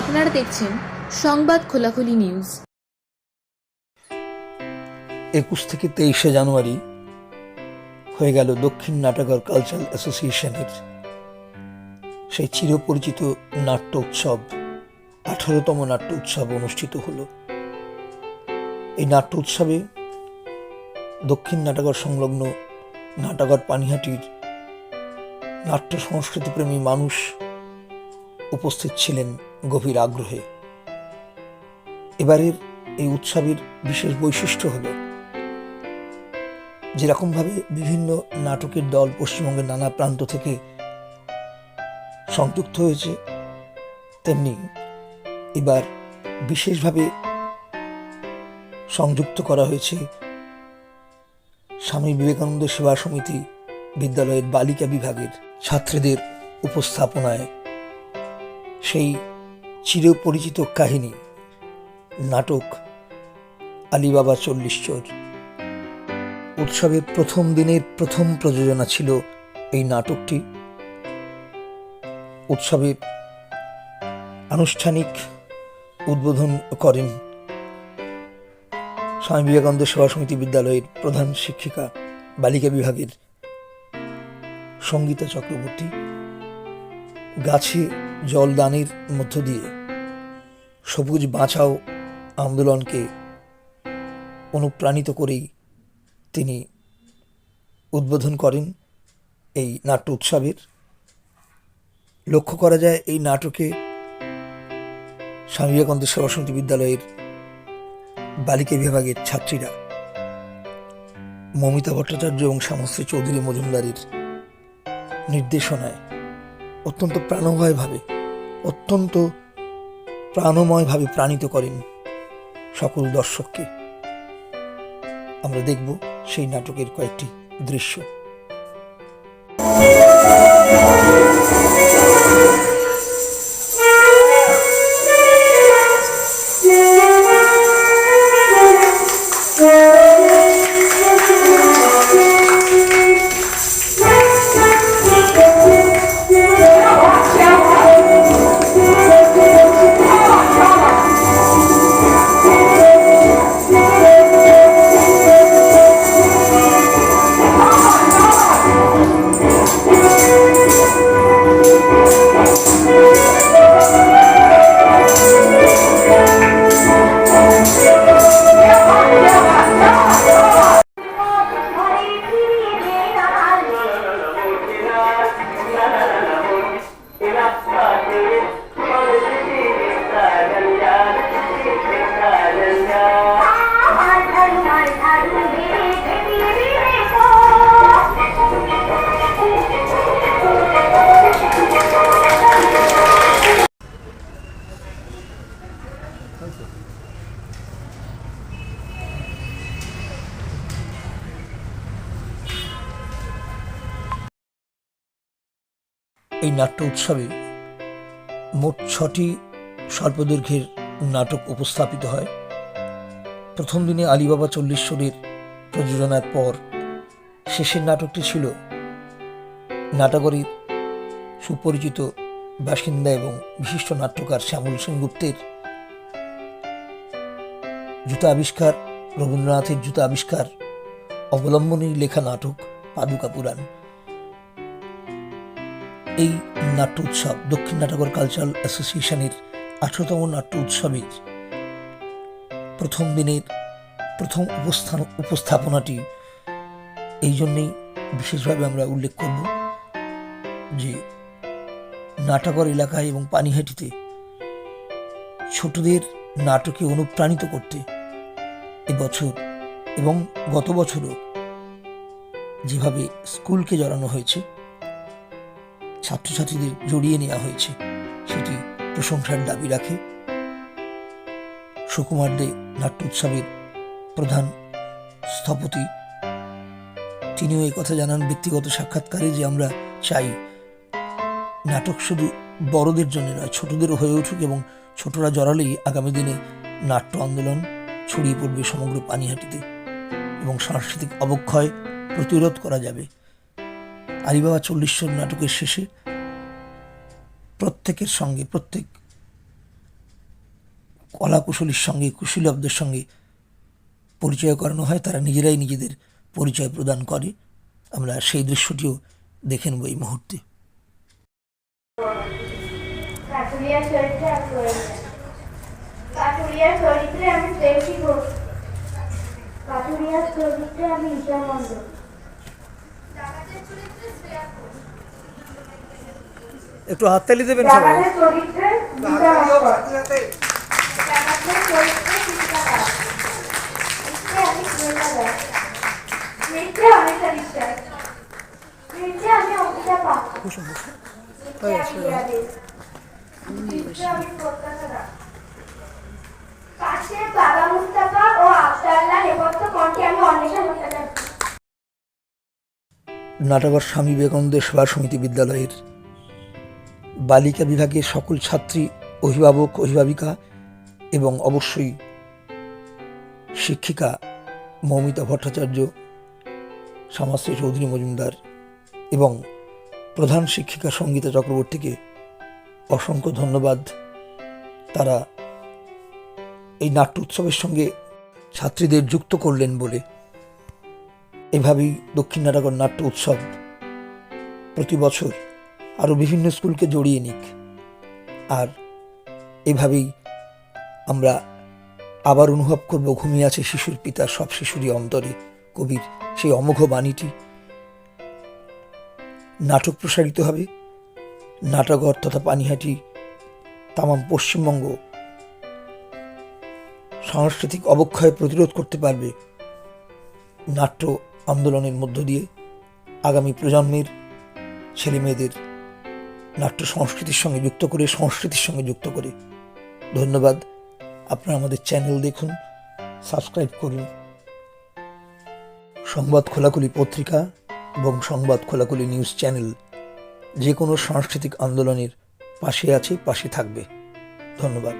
আপনারা দেখছেন সংবাদ খোলাখুলি নিউজ। একুশ থেকে তেইশে জানুয়ারি হয়ে গেল দক্ষিণ নাটকর কালচারাল অ্যাসোসিয়েশনের সেই চিরপরিচিত নাট্য উৎসব, আঠারোতম নাট্য উৎসব অনুষ্ঠিত হলো। এই নাট্য উৎসবে দক্ষিণ নাটকর সংলগ্ন নাটকর পানিহাটির নাট্য সংস্কৃতিপ্রেমী মানুষ উপস্থিত ছিলেন। গভীর আগ্রহে। এবারের এই উৎসবের বিশেষ বৈশিষ্ট্য হলো, যেরকমভাবে বিভিন্ন নাটকের দল পশ্চিমবঙ্গের নানা প্রান্ত থেকে সংযুক্ত হয়েছে, তেমনি এবার বিশেষভাবে সংযুক্ত করা হয়েছে স্বামী বিবেকানন্দ সেবা সমিতি বিদ্যালয়ের বালিকা বিভাগের ছাত্রীদের উপস্থাপনায়। সেই চিরপরিচিত কাহিনী, নাটক, আলিবাবা চল্লিশ চোর। উৎসবের প্রথম দিনের প্রথম প্রযোজনা ছিল এই নাটকটি। উৎসবের আনুষ্ঠানিক উদ্বোধন করেন স্বামী বিবেকানন্দ সেবা সমিতি বিদ্যালয়ের প্রধান শিক্ষিকা, বালিকা বিভাগের সঙ্গীতা চক্রবর্তী। গাছে জলদানের মধ্য দিয়ে। সবুজ বাঁচাও আন্দোলনকে অনুপ্রাণিত করেই তিনি উদ্বোধন করেন এই নাট্য উৎসবের। লক্ষ্য করা যায় এই নাটকে স্বামী বিবেকানন্দ সেবা সমিতি বিদ্যালয়ের বালিকা বিভাগের ছাত্রীরা মমিতা ভট্টাচার্য এবং শ্যামশ্রী চৌধুরী মজুমদারের নির্দেশনায় অত্যন্ত প্রাণময়ভাবে অত্যন্ত প্রাণময়ভাবে প্রাণিত করেন সকল দর্শককে। আমরা দেখব সেই নাটকের কয়েকটি দৃশ্য। এই নাট্য উৎসবে মোট ছটি স্বল্পদৈর্ঘ্যের নাটক উপস্থাপিত হয়। প্রথম দিনে আলিবাবা চল্লিশশোরের প্রযোজনার পর শেষের নাটকটি ছিল নাটাগরীর সুপরিচিত বাসিন্দা এবং বিশিষ্ট নাট্যকার শ্যামল সেনগুপ্তের জুতা আবিষ্কার, রবীন্দ্রনাথের জুতা আবিষ্কার অবলম্বনেই লেখা নাটক, পাদুকা পুরাণ। এই নাট্য উৎসব দক্ষিণ নাটকর কালচারাল অ্যাসোসিয়েশনের আঠারোতম নাট্য উৎসবের প্রথম দিনের প্রথম উপস্থান উপস্থাপনাটি। এই জন্যেই বিশেষভাবে আমরা উল্লেখ করব যে নাটকর এলাকায় এবং পানিহাটিতে ছোটদের নাটকে অনুপ্রাণিত করতে এবছর এবং গত বছরও যেভাবে স্কুলকে জড়ানো হয়েছে ছাত্রছাত্রীদের জড়িয়ে নেওয়া হয়েছে। সেটি প্রশংসার দাবি রাখে। সুকুমার দে নাট্য উৎসবের প্রধান স্থপতি। তিনিও এই কথা জানান, ব্যক্তিগত সাক্ষাৎকারে যে আমরা চাই, নাটক শুধু বড়দের জন্য নয়, ছোটদেরও হয়ে উঠুক এবং ছোটরা জড়ালেই আগামী দিনে নাট্য আন্দোলন ছড়িয়ে পড়বে সমগ্র পানিহাটিতে এবং সাংস্কৃতিক অবক্ষয় প্রতিরোধ করা যাবে। আলিবাবা চল্লিশশো নাটকের শেষে প্রত্যেকের সঙ্গে প্রত্যেক কলাকুশলীর সঙ্গে কুশীলবদের সঙ্গে পরিচয় করানো হয় তারা নিজেরাই নিজেদের পরিচয় প্রদান করে। আমরা সেই দৃশ্যটিও দেখে নেব এই মুহূর্তে। চরিত্রে আমি চরিত্রে ঘোষ চরিত্রে আমি ঈশা মন্ডল একটু হাততালি দেবেন সবাই। নাটাগর স্বামী বিবেকানন্দ সেবা সমিতি বিদ্যালয়ের বালিকা বিভাগের সকল ছাত্রী, অভিভাবক, অভিভাবিকা এবং অবশ্যই শিক্ষিকা মৌমিতা ভট্টাচার্য শ্যামাশ্রী চৌধুরী মজুমদার এবং প্রধান শিক্ষিকা সঙ্গীতা চক্রবর্তীকে অসংখ্য ধন্যবাদ। তারা এই নাট্য উৎসবের সঙ্গে ছাত্রীদের যুক্ত করলেন বলে এভাবেই দক্ষিণ নাটকর নাট্য উৎসব প্রতি বছর আরও বিভিন্ন স্কুলকে জড়িয়ে নিক। আর এভাবেই আমরা আবার অনুভব করব ঘুমিয়ে আছে শিশুর পিতা, সব শিশুরই অন্তরে কবির সেই অমোঘ বাণীটি। নাটক প্রসারিত হবে নাটকর তথা পানিহাটি, তামাম পশ্চিমবঙ্গ। সাংস্কৃতিক অবক্ষয় প্রতিরোধ করতে পারবে নাট্য আন্দোলনের মধ্য দিয়ে আগামী প্রজন্মের ছেলে মেয়েদের নাট্য সংস্কৃতির সঙ্গে যুক্ত করে, সংস্কৃতির সঙ্গে যুক্ত করে ধন্যবাদ। আপনারা আমাদের চ্যানেল দেখুন, সাবস্ক্রাইব করুন। সংবাদ খোলাখুলি পত্রিকা এবং সংবাদ খোলাখুলি নিউজ চ্যানেল যে কোনো সাংস্কৃতিক আন্দোলনের পাশে আছে, পাশে থাকবে। ধন্যবাদ।